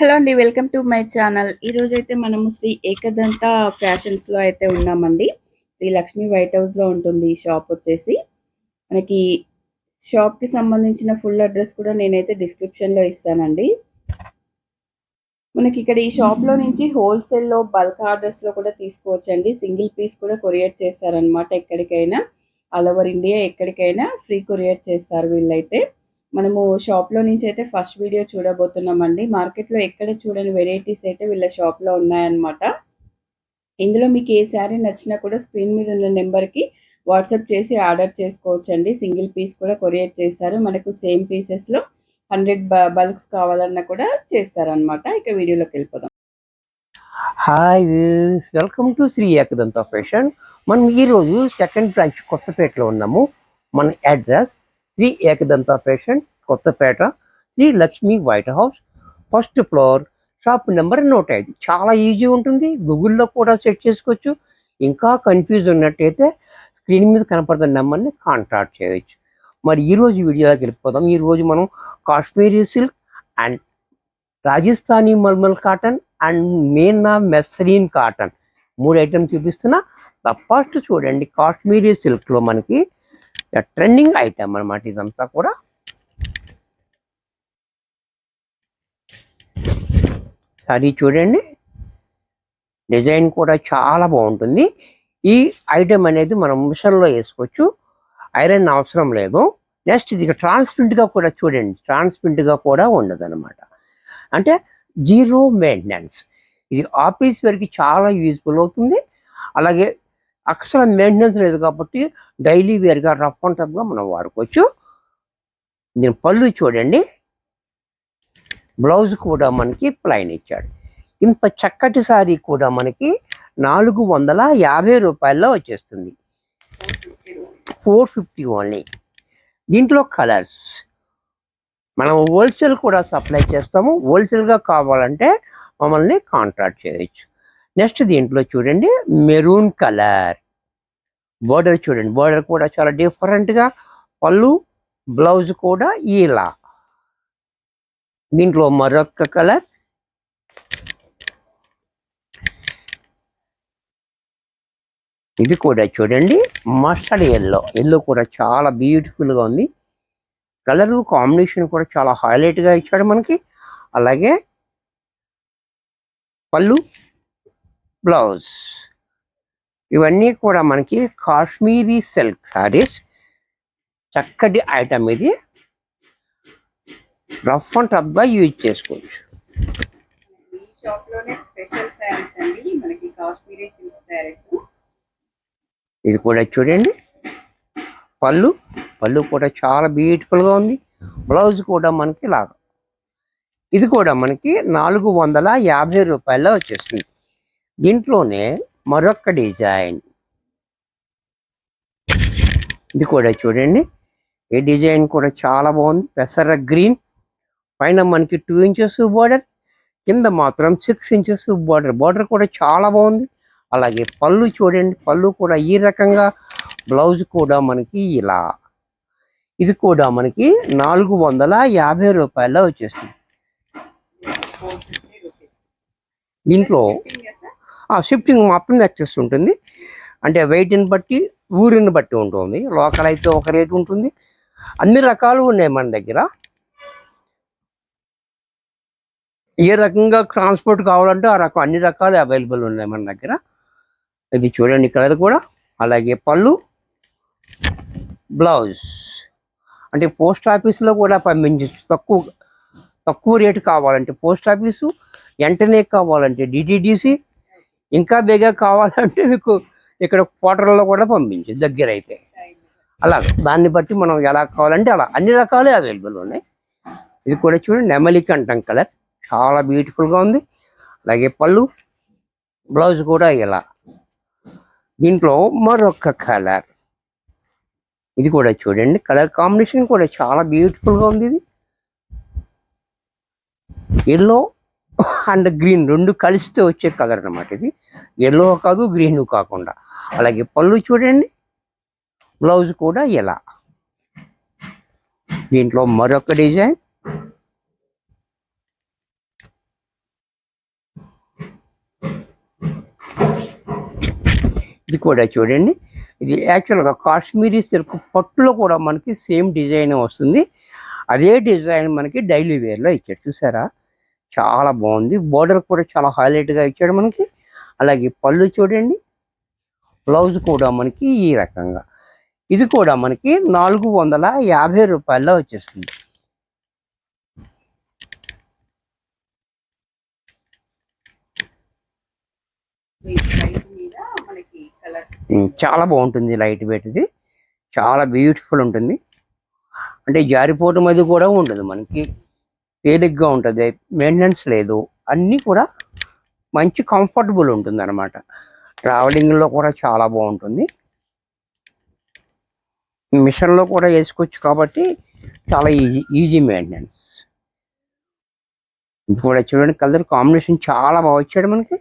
Hello అండి welcome to my channel. ఈరోజు అయితే మనము శ్రీ ఏకదంత ఫ్యాషన్స్లో అయితే ఉన్నామండి. శ్రీ లక్ష్మి వైట్ హౌస్లో ఉంటుంది ఈ షాప్ వచ్చేసి. మనకి షాప్కి సంబంధించిన ఫుల్ అడ్రస్ కూడా నేనైతే డిస్క్రిప్షన్లో ఇస్తానండి. మనకి ఇక్కడ ఈ షాప్లో నుంచి హోల్సేల్లో బల్క్ ఆర్డర్స్లో కూడా కూడా తీసుకోవచ్చండి. సింగిల్ పీస్ కూడా కొరియర్ చేస్తారనమాట ఎక్కడికైనా. ఆల్ ఓవర్ ఇండియా ఎక్కడికైనా ఫ్రీ కొరియర్ చేస్తారు వీళ్ళైతే. మనము షాప్లో నుంచి అయితే ఫస్ట్ వీడియో చూడబోతున్నామండి. మార్కెట్లో ఎక్కడ చూడని వెరైటీస్ అయితే వీళ్ళ షాప్లో ఉన్నాయన్నమాట. ఇందులో మీకు ఏ శారీ నచ్చినా కూడా స్క్రీన్ మీద ఉన్న నెంబర్కి వాట్సాప్ చేసి ఆర్డర్ చేసుకోవచ్చండి. సింగిల్ పీస్ కూడా కొరియర్ చేస్తారు. మనకు సేమ్ పీసెస్లో హండ్రెడ్ బల్క్స్ కావాలన్నా కూడా చేస్తారనమాట ఇక వీడియోలోకి వెళ్ళిపోదాం. Hi welcome to Shri Ekadanta fashion మనం ఈరోజు సెకండ్ బ్రాంచ్ కొత్తపేటలో ఉన్నాము. మన address Shri Ekadanta fashion Kothapeta Shri Lakshmi white house first floor shop number నూట ఐదు. చాలా ఈజీ ఉంటుంది. గూగుల్లో కూడా సెట్ చేసుకోవచ్చు. ఇంకా కన్ఫ్యూజ్ ఉన్నట్టయితే స్క్రీన్ మీద కనపడుతున్న నెంబర్ని కాంటాక్ట్ చేయవచ్చు మరి ఈరోజు వీడియోలోకి వెళ్ళిపోదాం. ఈరోజు మనం Kashmiri silk and Rajasthani malmal cotton and Mena మెస్సరీన్ cotton మూడు ఐటమ్ చూపిస్తున్నా. ఫస్ట్ చూడండి కాశ్మీరీ సిల్క్లో మనకి ట్రెండింగ్ ఐటమ్ అనమాట ఇదంతా కూడా. సారీ చూడండి. డిజైన్ కూడా చాలా బాగుంటుంది. ఈ ఐటమ్ అనేది మనం మిషన్లో వేసుకోవచ్చు. ఐరన్ అవసరం లేదు. నెక్స్ట్ ఇది ట్రాన్స్పరెంట్గా కూడా చూడండి. ట్రాన్స్పరెంట్గా కూడా ఉండదన్నమాట. అంటే జీరో మెయింటెనెన్స్. ఇది ఆఫీస్ వరకు చాలా యూజ్ఫుల్ అవుతుంది. అలాగే అక్షర మెయింటెనెన్స్ లేదు కాబట్టి డైలీ వేర్గా రఫ్ అండ్ టఫ్గా మనం వాడుకోవచ్చు. దీని పళ్ళు చూడండి. బ్లౌజ్ కూడా మనకి ప్లైన్ ఇచ్చాడు. ఇంత చక్కటి సారీ కూడా మనకి నాలుగు వందల యాభై రూపాయల్లో వచ్చేస్తుంది. ఫోర్ ఫిఫ్టీ ఓన్లీ దీంట్లో కలర్స్ మనం హోల్సేల్ కూడా సప్లై చేస్తాము. హోల్సేల్గా కావాలంటే మమ్మల్ని కాంట్రాక్ట్ చేయొచ్చు. నెక్స్ట్ దీంట్లో చూడండి మెరూన్ కలర్. బోర్డర్ చూడండి బోర్డర్ కూడా చాలా డిఫరెంట్గా పళ్ళు బ్లౌజ్ కూడా ఇలా. దీంట్లో మరొక కలర్. ఇది కూడా చూడండి మస్టర్డ్ ఎల్లో ఎల్లో కూడా చాలా బ్యూటిఫుల్గా ఉంది. కలర్ కాంబినేషన్ కూడా చాలా హైలైట్గా ఇచ్చాడు మనకి. అలాగే పళ్ళు బ్లౌజ్. ఇవన్నీ కూడా మనకి కాశ్మీరీ సిల్క్ సారీస్ చక్కటి ఐటమ్ ఇది. రఫ్ అండ్ టఫ్గా యూజ్ చేసుకోవచ్చు. శారీస్ శారీస్. ఇది కూడా చూడండి. పళ్ళు. పళ్ళు కూడా చాలా బ్యూటిఫుల్గా ఉంది. బ్లౌజ్ కూడా మనకి లాగా. ఇది కూడా మనకి నాలుగు వందల యాభై రూపాయల్లో వచ్చేస్తుంది. దీంట్లోనే మరొక డిజైన్. ఇది కూడా చూడండి. ఈ డిజైన్ కూడా చాలా బాగుంది. పెసర గ్రీన్. పైన మనకి టూ ఇంచెస్ బార్డర్. కింద మాత్రం సిక్స్ ఇంచెస్ బార్డర్. బార్డర్ కూడా చాలా బాగుంది. అలాగే పళ్ళు చూడండి. పళ్ళు కూడా ఈ రకంగా. బ్లౌజ్ కూడా మనకి ఇలా. ఇది కూడా మనకి నాలుగు వందల యాభై రూపాయల్లో వచ్చేస్తుంది. దీంట్లో షిఫ్టింగ్ మాత్రం యాక్సెస్ ఉంటుంది. అంటే వెయిట్ని బట్టి ఊరిని బట్టి ఉంటుంది. లోకల్ అయితే ఒక రేటు ఉంటుంది. అన్ని రకాలు ఉన్నాయి మన దగ్గర. ఏ రకంగా ట్రాన్స్పోర్ట్ కావాలంటే ఆ రకం అన్ని రకాలు అవైలబుల్ ఉన్నాయి మన దగ్గర. ఇది చూడండి కలర్ కూడా. అలాగే పళ్ళు బ్లౌజ్. అంటే పోస్ట్ ఆఫీస్లో కూడా పంపించచ్చు తక్కువ తక్కువ రేటు కావాలంటే పోస్ట్ ఆఫీసు వెంటనే కావాలంటే డిటిడిసి ఇంకా బేగా కావాలంటే మీకు ఇక్కడ క్వార్టర్లో కూడా పంపించు దగ్గర అయితే అలా దాన్ని బట్టి మనం ఎలా కావాలంటే అలా. అన్ని రకాలే అవైలబుల్ ఉన్నాయి. ఇది కూడా చూడండి నెమలి కంఠం కలర్. చాలా బ్యూటిఫుల్గా ఉంది. అలాగే పళ్ళు బ్లౌజ్ కూడా ఇలా. దీంట్లో మరొక కలర్. ఇది కూడా చూడండి కలర్ కాంబినేషన్ కూడా చాలా బ్యూటిఫుల్గా ఉంది ఇది. ఎల్లో అండ్ గ్రీన్ రెండు కలిస్తే వచ్చే కలర్ అనమాట ఇది. ఎల్లో కాదు గ్రీన్ కాకుండా. అలాగే పళ్ళు చూడండి. బ్లౌజ్ కూడా ఎలా. దీంట్లో మరొక డిజైన్. ఇది కూడా చూడండి. ఇది యాక్చువల్గా కాశ్మీరీ సిల్క్ పట్టులో కూడా మనకి సేమ్ డిజైన్ వస్తుంది. అదే డిజైన్ మనకి డైలీ వేర్లో ఇచ్చారు. చూసారా? చాలా బాగుంది. బోర్డర్ కూడా చాలా హైలైట్గా ఇచ్చాడు మనకి. అలాగే పళ్ళు చూడండి. బ్లౌజ్ కూడా మనకి ఈ రకంగా. ఇది కూడా మనకి నాలుగు వందల యాభై రూపాయల్లో వచ్చేస్తుంది. చాలా బాగుంటుంది లైట్ వెయిట్ ఇది. చాలా బ్యూటిఫుల్ ఉంటుంది. అంటే జారిపోవటం అది కూడా ఉండదు మనకి. తేలిగ్గా ఉంటుంది? మెయింటెనెన్స్ లేదు. అన్నీ కూడా మంచి కంఫర్టబుల్ ఉంటుంది అనమాట ట్రావెలింగ్లో కూడా చాలా బాగుంటుంది. మిషన్లో కూడా వేసుకోవచ్చు కాబట్టి చాలా ఈజీ ఈజీ మెయింటెనెన్స్ ఇప్పుడు కూడా చూడండి కలర్ కాంబినేషన్ చాలా బాగా వచ్చాడు మనకి.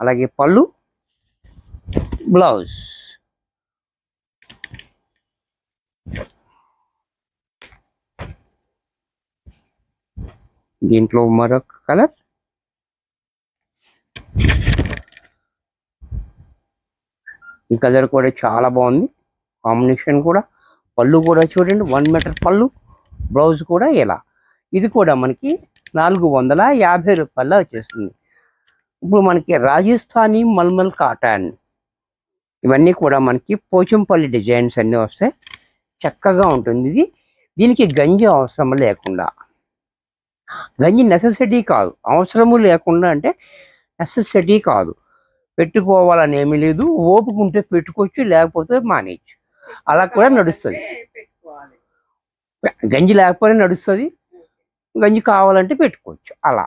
అలాగే పళ్ళు బ్లౌజ్ దీంట్లో మరొక కలర్? ఈ కలర్ కూడా చాలా బాగుంది. కాంబినేషన్ కూడా. పళ్ళు కూడా చూడండి వన్ మీటర్ పళ్ళు. బ్లౌజ్ కూడా ఇలా ఇది కూడా మనకి నాలుగు వందల యాభై రూపాయల వచ్చేస్తుంది. ఇప్పుడు మనకి రాజస్థానీ మల్మల్ కాటన్. ఇవన్నీ కూడా మనకి పోచంపల్లి డిజైన్స్ అన్నీ వస్తాయి చక్కగా ఉంటుంది. ఇది దీనికి గంజి అవసరం లేకుండా. గంజి నెసెసిటీ కాదు. అవసరము లేకుండా అంటే నెసెసిటీ కాదు. పెట్టుకోవాలని ఏమీ లేదు. ఓపుకుంటే పెట్టుకోవచ్చు లేకపోతే మానేయచ్చు. అలా కూడా నడుస్తుంది. గంజి లేకపోతే నడుస్తుంది. గంజి కావాలంటే పెట్టుకోవచ్చు. అలా.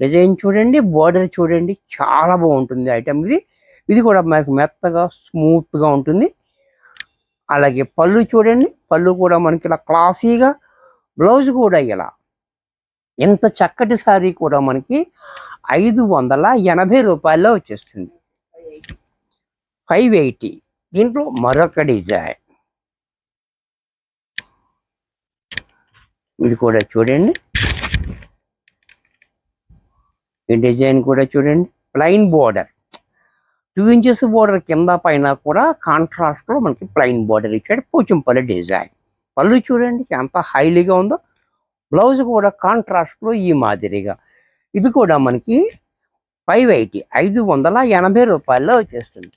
డిజైన్ చూడండి బోర్డర్ చూడండి చాలా బాగుంటుంది ఐటమ్ ఇది. ఇది కూడా మనకి మెత్తగా స్మూత్గా ఉంటుంది. అలాగే పళ్ళు చూడండి. పళ్ళు కూడా మనకి ఇలా క్లాసీగా బ్లౌజ్ కూడా ఇలా ఇంత చక్కటి సారీ కూడా మనకి ఐదు వందల ఎనభై రూపాయల్లో వచ్చేస్తుంది. Five eighty. దీంట్లో మరొక డిజైన్. ఇది కూడా చూడండి. ఈ డిజైన్ కూడా చూడండి. Plain border. Two inches border కింద పైన కూడా కాంట్రాస్ట్లో మనకి ప్లైన్ బోర్డర్ ఇచ్చాడు పోచంపల్లి డిజైన్. పళ్ళు చూడండి ఎంత హైలీగా ఉందో. బ్లౌజ్ కూడా కాంట్రాస్ట్లో ఈ మాదిరిగా. ఇది కూడా మనకి ఫైవ్ ఎయిటీ ఐదు వందల ఎనభై రూపాయల్లో వచ్చేస్తుంది.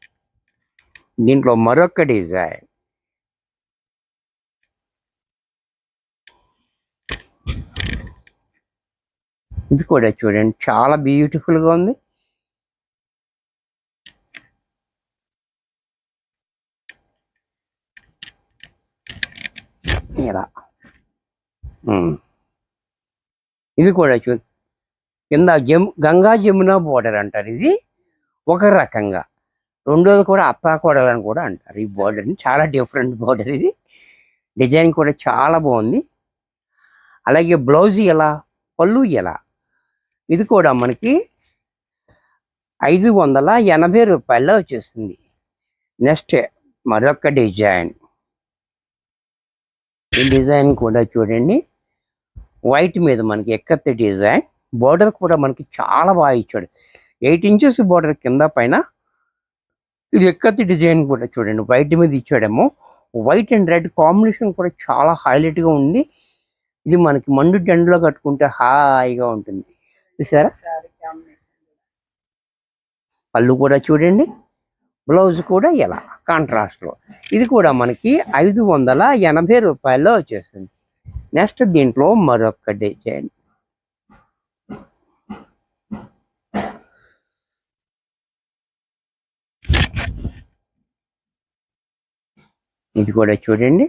దీంట్లో మరొక డిజైన్. ఇది కూడా చూడండి చాలా బ్యూటిఫుల్గా ఉంది. ఇలా. ఇది కూడా చూ కింద జమ్ గంగా జమున బోర్డర్ అంటారు ఇది. ఒక రకంగా. రెండోది కూడా అప్పాకోడలు అని కూడా అంటారు. ఈ బోర్డర్ని చాలా డిఫరెంట్ బోర్డర్ ఇది. డిజైన్ కూడా చాలా బాగుంది. అలాగే బ్లౌజ్ ఎలా? పళ్ళు ఎలా? ఇది కూడా మనకి ఐదు వందల ఎనభై రూపాయల్లో వచ్చేస్తుంది నెక్స్ట్ మరొక డిజైన్ ఈ డిజైన్ కూడా చూడండి. వైట్ మీద మనకి ఎక్కత్తి డిజైన్ బోర్డర్ కూడా మనకి చాలా బాగా ఇచ్చాడు. ఎయిట్ ఇంచెస్ బోర్డర్ కింద పైన ఇది ఎక్కత్తి డిజైన్ కూడా చూడండి వైట్ మీద ఇచ్చాడేమో. వైట్ అండ్ రెడ్ కాంబినేషన్ కూడా చాలా హైలైట్గా ఉంది. ఇది మనకి మండు జెండలో కట్టుకుంటే హాయిగా ఉంటుంది. చూసారా? పళ్ళు కూడా చూడండి బ్లౌజ్ కూడా ఎలా కాంట్రాస్ట్లో ఇది కూడా మనకి ఐదు వందల ఎనభై రూపాయల్లో వచ్చేస్తుంది. నెక్స్ట్ దీంట్లో మరొక డిజైన్ ఇది కూడా చూడండి.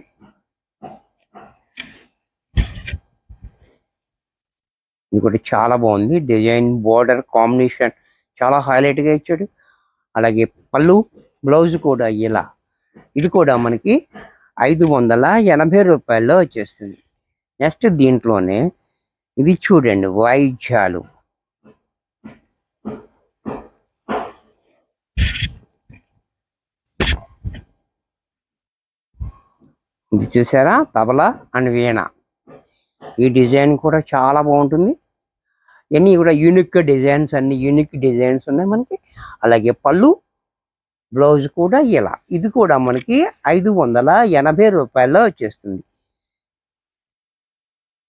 ఇది కూడా చాలా బాగుంది. డిజైన్ బోర్డర్ కాంబినేషన్ చాలా హైలైట్గా ఇచ్చాడు. అలాగే పళ్ళు బ్లౌజ్ కూడా ఇలా. ఇది కూడా మనకి ఐదు వందల ఎనభై రూపాయల్లో వచ్చేస్తుంది. నెక్స్ట్ దీంట్లోనే ఇది చూడండి వాయిద్యాలు. ఇది చూసారా? తబలా అండ్ వీణ. ఈ డిజైన్ కూడా చాలా బాగుంటుంది. ఇవన్నీ కూడా యూనిక్ డిజైన్స్ అన్ని యూనిక్ డిజైన్స్ ఉన్నాయి మనకి. అలాగే పళ్ళు బ్లౌజ్ కూడా ఇలా. ఇది కూడా మనకి ఐదు వందల ఎనభై రూపాయల్లో వచ్చేస్తుంది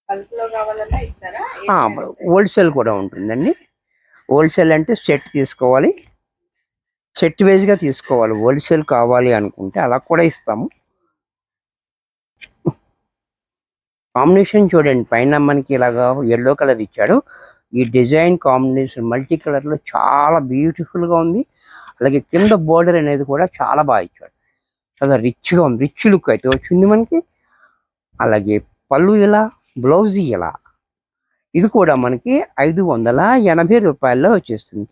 బల్క్లో కావాలన్నా ఇస్తారా ఏ ఆ, size ఉంటాయి? హోల్సేల్ కూడా ఉంటుందండి. హోల్సేల్ అంటే సెట్ తీసుకోవాలి. సెట్ వైజ్గా తీసుకోవాలి. హోల్సేల్ కావాలి అనుకుంటే అలా కూడా ఇస్తాము. కాంబినేషన్ చూడండి. పైన మనకి ఇలాగా ఎల్లో కలర్ ఇచ్చాడు. ఈ డిజైన్ కాంబినేషన్ మల్టీ కలర్లో చాలా బ్యూటిఫుల్గా ఉంది. అలాగే కింద బోర్డర్ అనేది కూడా చాలా బాగా ఇచ్చాడు. చాలా రిచ్గా ఉంది. రిచ్ లుక్ అయితే వచ్చింది మనకి. అలాగే పళ్ళు ఇలా బ్లౌజ్ ఇలా. ఇది కూడా మనకి ఐదు వందల ఎనభై రూపాయల్లో వచ్చేస్తుంది.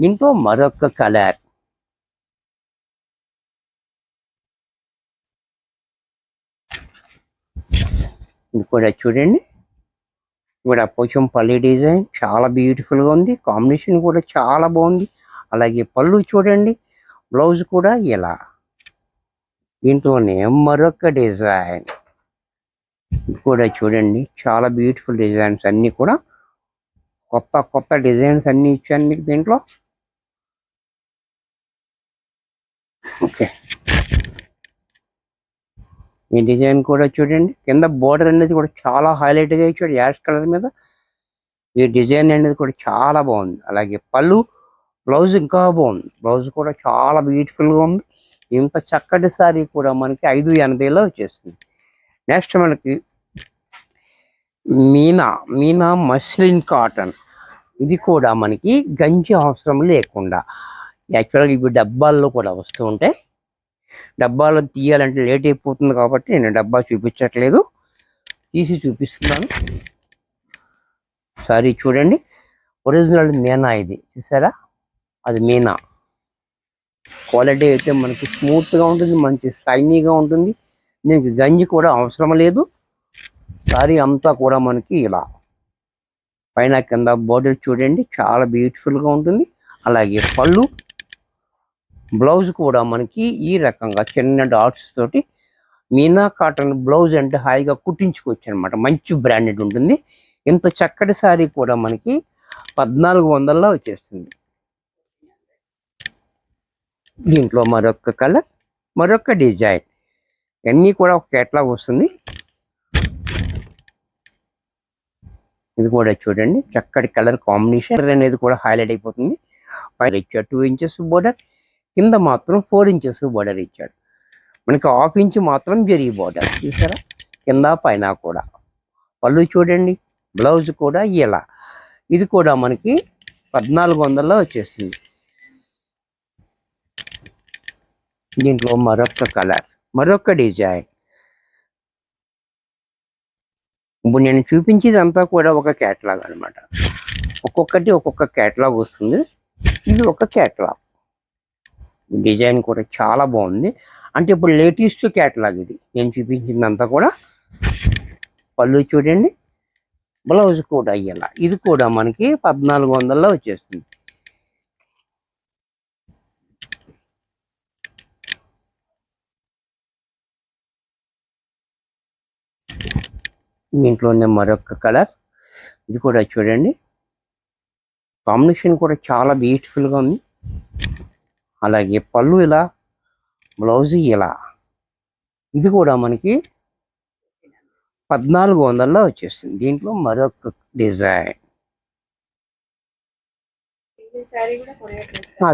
దీంట్లో మరొక కలర్. ఇది కూడా చూడండి. కూడా కొంచెం పల్లి డిజైన్ చాలా బ్యూటిఫుల్గా ఉంది. కాంబినేషన్ కూడా చాలా బాగుంది. అలాగే పళ్ళు చూడండి. బ్లౌజ్ కూడా ఇలా. దీంట్లోనే మరొక డిజైన్. కూడా చూడండి. చాలా బ్యూటిఫుల్ డిజైన్స్ అన్ని కూడా. కొత్త కొత్త డిజైన్స్ అన్ని ఇచ్చాను మీకు దీంట్లో. ఓకే. ఈ డిజైన్ కూడా చూడండి. కింద బోర్డర్ అనేది కూడా చాలా హైలైట్గా గా ఇచ్చాడు. యాష్ కలర్ మీద. ఈ డిజైన్ అనేది కూడా చాలా బాగుంది. అలాగే పళ్ళు బ్లౌజ్ ఇంకా బాగుంది. బ్లౌజ్ కూడా చాలా బ్యూటిఫుల్గా గా ఉంది. ఇంత చక్కటి సారీ కూడా మనకి ఐదు ఎనభైలో వచ్చేస్తుంది నెక్స్ట్ మనకి మీనా మీనా మస్లిన్ కాటన్. ఇది కూడా మనకి గంజి అవసరం లేకుండా. యాక్చువల్గా ఇవి డబ్బాల్లో కూడా వస్తూ ఉంటాయి డబ్బాలో తీయాలంటే లేట్ అయిపోతుంది కాబట్టి నేను డబ్బా చూపించట్లేదు. తీసి చూపిస్తున్నాను. సారీ చూడండి. ఒరిజినల్ మీనా ఇది. చూసారా? అది మీనా. క్వాలిటీ అయితే మనకి స్మూత్గా ఉంటుంది మంచి షైనీగా ఉంటుంది. దీనికి గంజి కూడా అవసరం లేదు. సారీ అంతా కూడా మనకి ఇలా పైన కింద బోర్డర్ చూడండి చాలా బ్యూటిఫుల్గా ఉంటుంది. అలాగే పళ్ళు బ్లౌజ్ కూడా మనకి ఈ రకంగా చిన్న డాట్స్ తోటి మీనా కాటన్ బ్లౌజ్ అంటే హాయిగా కుట్టించుకోవచ్చు అనమాట మంచి బ్రాండెడ్ ఉంటుంది. ఇంత చక్కటి సారీ కూడా మనకి పద్నాలుగు వందల్లో వచ్చేస్తుంది. దీంట్లో మరొక కలర్ మరొక డిజైన్. ఇవన్నీ కూడా ఒక కేటలాగ్ వస్తుంది. ఇది కూడా చూడండి. చక్కటి కలర్ కాంబినేషన్ అనేది కూడా హైలైట్ అయిపోతుంది. పైన ఇచ్చాడు టూ ఇంచెస్ బోర్డర్ కింద మాత్రం ఫోర్ ఇంచెస్ బోర్డర్ ఇచ్చాడు మనకి హాఫ్ ఇంచ్ మాత్రం జరిగి బోర్డర్ చూసారా? కింద పైన కూడా. పళ్ళు చూడండి. బ్లౌజ్ కూడా ఇలా. ఇది కూడా మనకి పద్నాలుగు వందల్లో వచ్చేస్తుంది. దీంట్లో మరొక కలర్. మరొక డిజైన్. ఇప్పుడు నేను చూపించేది అంతా కూడా ఒక కేటలాగ్ అనమాట ఒక్కొక్కటి ఒక్కొక్క కేటలాగ్ వస్తుంది. ఇది ఒక కేటలాగ్. డిజైన్ కూడా చాలా బాగుంది. అంటే ఇప్పుడు లేటెస్ట్ కేటలాగ్ ఇది. నేను చూపించిందంతా కూడా పళ్ళు చూడండి. బ్లౌజ్ కూడా అయ్యేలా. ఇది కూడా మనకి పద్నాలుగు వందల్లో వచ్చేస్తుంది. దీంట్లోనే మరొక కలర్. ఇది కూడా చూడండి. కాంబినేషన్ కూడా చాలా బ్యూటిఫుల్గా ఉంది. అలాగే పళ్ళు ఇలా బ్లౌజ్ ఇలా. ఇది కూడా మనకి పద్నాలుగు వందల్లో వచ్చేస్తుంది. దీంట్లో మరొక డిజైన్.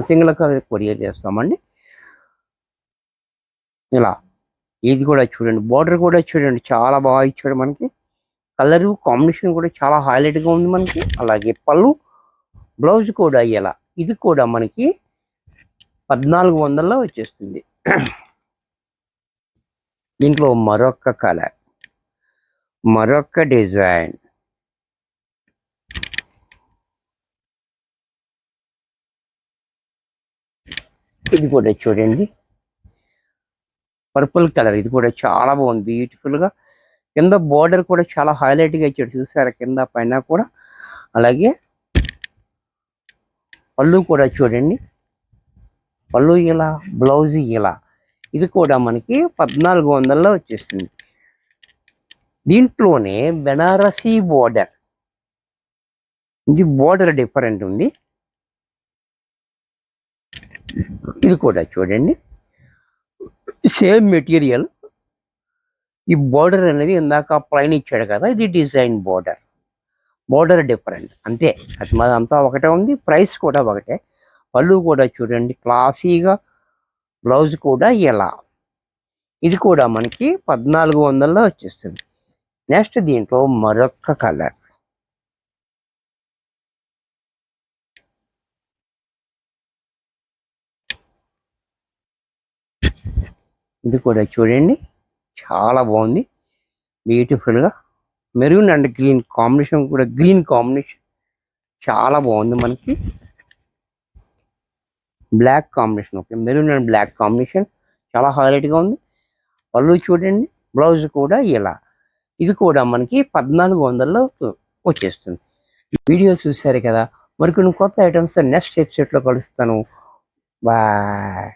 సింగిల్ కలర్ కొరియర్ చేస్తామండి. ఇలా. ఇది కూడా చూడండి. బార్డర్ కూడా చూడండి. చాలా బాగా ఇచ్చాడు మనకి. కలరు కాంబినేషన్ కూడా చాలా హైలైట్గా గా ఉంది మనకి. అలాగే పళ్ళు బ్లౌజ్ కూడా ఇలా ఇది కూడా మనకి పద్నాలుగు వందల్లో వచ్చేస్తుంది. దీంట్లో మరొక కలర్ మరొక డిజైన్. ఇది కూడా చూడండి. పర్పుల్ కలర్ ఇది కూడా చాలా బాగుంది. బ్యూటిఫుల్గా కింద బోర్డర్ కూడా చాలా హైలైట్గా ఇచ్చాడు. చూసారా? కింద పైన కూడా. అలాగే పళ్ళు కూడా చూడండి. పళ్ళు ఇలా బ్లౌజ్ ఇలా. ఇది కూడా మనకి పద్నాలుగు వందల్లో వచ్చేస్తుంది. దీంట్లోనే బెనారసీ బోర్డర్ ఇది బోర్డర్ డిఫరెంట్ ఉంది. ఇది కూడా చూడండి. సేమ్ మెటీరియల్ ఈ బోర్డర్ అనేది ఇందాక ప్లైన్ ఇచ్చాడు కదా ఇది డిజైన్ బోర్డర్ బోర్డర్ డిఫరెంట్ అంతే. అది మాది అంతా ఒకటే ఉంది ప్రైస్ కూడా ఒకటే. పళ్ళు కూడా చూడండి క్లాసీగా బ్లౌజ్ కూడా ఇలా ఇది కూడా మనకి పద్నాలుగు వందల్లో వచ్చేస్తుంది. నెక్స్ట్ దీంట్లో మరొక కలర్ ఇది కూడా చూడండి. చాలా బాగుంది. బ్యూటిఫుల్గా మెరూన్ అండ్ గ్రీన్ కాంబినేషన్ కూడా గ్రీన్ కాంబినేషన్ చాలా బాగుంది మనకి. Black combination okay maroon and black combination చాలా హైలైట్గా ఉంది. పళ్ళు చూడండి బ్లౌజ్ కూడా ఇలా. ఇది కూడా మనకి పద్నాలుగు వందల్లో వచ్చేస్తుంది. వీడియో చూశారు కదా. మరికొన్ని కొత్త ఐటమ్స్ నెక్స్ట్ ఎపిసోడ్లో కలుస్తాను. బాయ్